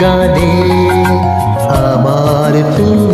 গানে আমার তুমি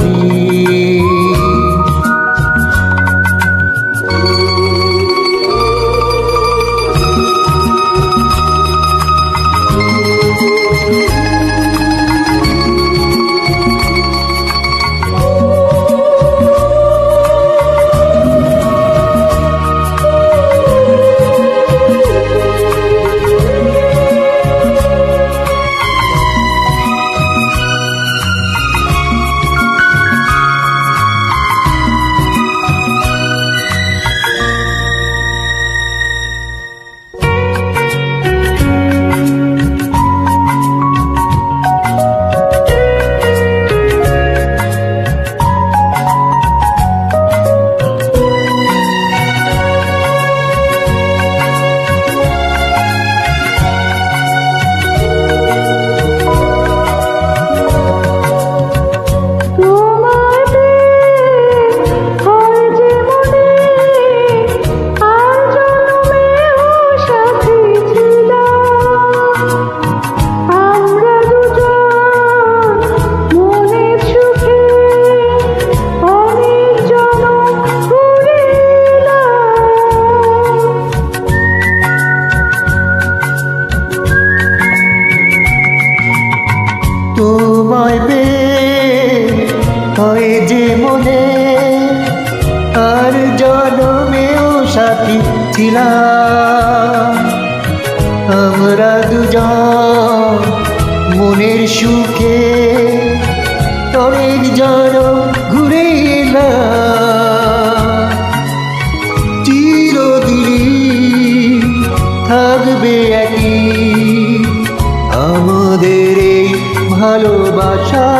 হয় যে মনে তার জনমেও সাথী ছিলাম। আমরা দুজন মনের সুখে অনেক জন ঘুরে চিরদিনই থাকবে একই। আমাদের এই ভালোবাসা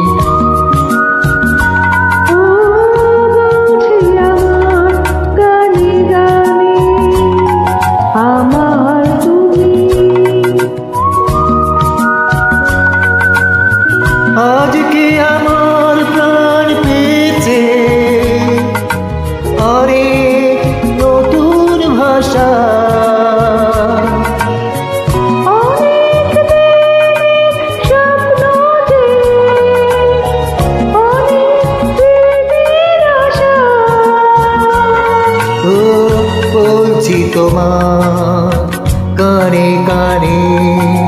তোমার কানে কানে।